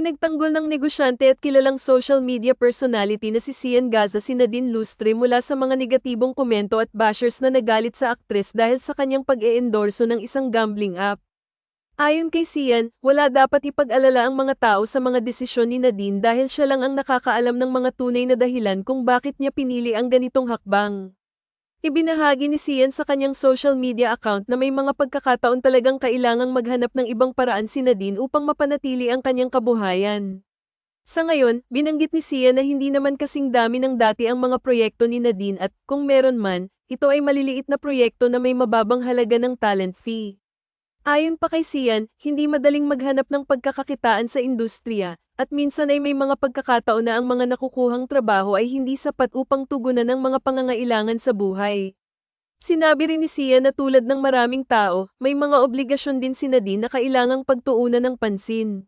Ipinagtanggol ng negosyante at kilalang social media personality na si Sian Gaza si Nadine Lustre mula sa mga negatibong komento at bashers na nagalit sa aktres dahil sa kanyang pag-e-endorso ng isang gambling app. Ayon kay Sian, wala dapat ipag-alala ang mga tao sa mga desisyon ni Nadine dahil siya lang ang nakakaalam ng mga tunay na dahilan kung bakit niya pinili ang ganitong hakbang. Ibinahagi ni Sian sa kanyang social media account na may mga pagkakataon talagang kailangang maghanap ng ibang paraan si Nadine upang mapanatili ang kanyang kabuhayan. Sa ngayon, binanggit ni Sian na hindi naman kasing dami ng dati ang mga proyekto ni Nadine at, kung meron man, ito ay maliliit na proyekto na may mababang halaga ng talent fee. Ayon pa kay Sian, hindi madaling maghanap ng pagkakakitaan sa industriya, at minsan ay may mga pagkakataon na ang mga nakukuhang trabaho ay hindi sapat upang tugunan ng mga pangangailangan sa buhay. Sinabi rin ni Sian na tulad ng maraming tao, may mga obligasyon din si Nadine na kailangang pagtuunan ng pansin.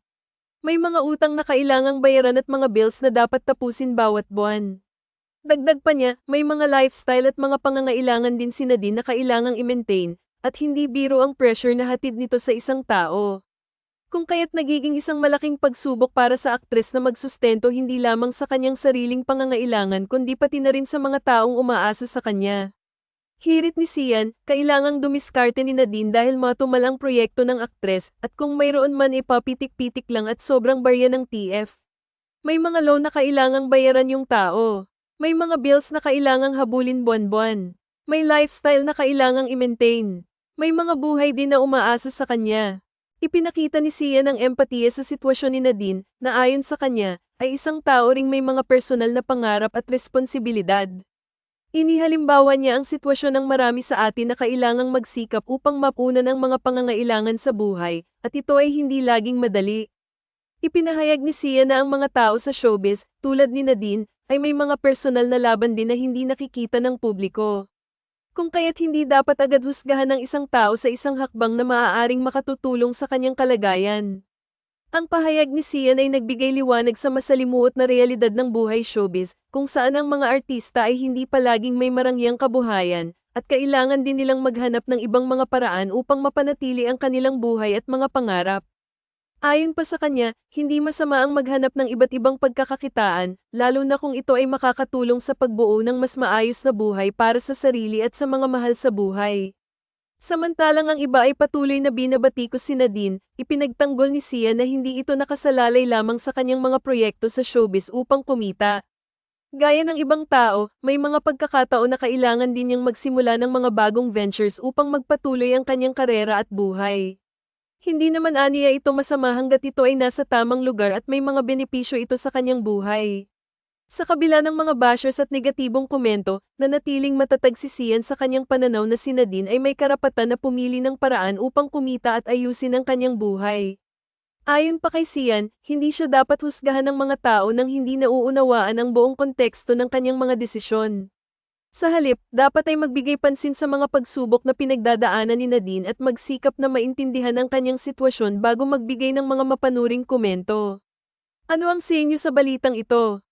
May mga utang na kailangang bayaran at mga bills na dapat tapusin bawat buwan. Dagdag pa niya, may mga lifestyle at mga pangangailangan din si Nadine na kailangang i-maintain, at hindi biro ang pressure na hatid nito sa isang tao. Kung kaya't nagiging isang malaking pagsubok para sa aktres na magsustento hindi lamang sa kanyang sariling pangangailangan kundi pati na rin sa mga taong umaasa sa kanya. Hirit ni Sian, kailangang dumiskarte ni Nadine dahil matumal ang proyekto ng aktres at kung mayroon man ipapitik-pitik lang at sobrang barya ng TF. May mga loan na kailangang bayaran yung tao. May mga bills na kailangang habulin buwan-buwan. May lifestyle na kailangang i-maintain. May mga buhay din na umaasa sa kanya. Ipinakita ni Sia ng empatiya sa sitwasyon ni Nadine na ayon sa kanya ay isang tao ring may mga personal na pangarap at responsibilidad. Inihalimbawa niya ang sitwasyon ng marami sa atin na kailangang magsikap upang mapunan ang mga pangangailangan sa buhay at ito ay hindi laging madali. Ipinahayag ni Sia na ang mga tao sa showbiz, tulad ni Nadine, ay may mga personal na laban din na hindi nakikita ng publiko. Kung kaya't hindi dapat agad husgahan ng isang tao sa isang hakbang na maaaring makatutulong sa kanyang kalagayan. Ang pahayag ni Sian ay nagbigay liwanag sa masalimuot na realidad ng buhay showbiz, kung saan ang mga artista ay hindi palaging may marangyang kabuhayan, at kailangan din nilang maghanap ng ibang mga paraan upang mapanatili ang kanilang buhay at mga pangarap. Ayon pa sa kanya, hindi masama ang maghanap ng iba't ibang pagkakakitaan, lalo na kung ito ay makakatulong sa pagbuo ng mas maayos na buhay para sa sarili at sa mga mahal sa buhay. Samantalang ang iba ay patuloy na binabatikos si Nadine, ipinagtanggol ni Sia na hindi ito nakasalalay lamang sa kanyang mga proyekto sa showbiz upang kumita. Gaya ng ibang tao, may mga pagkakataon na kailangan din niyang magsimula ng mga bagong ventures upang magpatuloy ang kanyang karera at buhay. Hindi naman aniya ito masama hanggat ito ay nasa tamang lugar at may mga benepisyo ito sa kanyang buhay. Sa kabila ng mga bashers at negatibong komento, nanatiling matatag si Sian sa kanyang pananaw na si Nadine ay may karapatan na pumili ng paraan upang kumita at ayusin ang kanyang buhay. Ayon pa kay Sian, hindi siya dapat husgahan ng mga tao nang hindi nauunawaan ang buong konteksto ng kanyang mga desisyon. Sa halip, dapat ay magbigay pansin sa mga pagsubok na pinagdadaanan ni Nadine at magsikap na maintindihan ang kanyang sitwasyon bago magbigay ng mga mapanuring komento. Ano ang sa inyo sa balitang ito?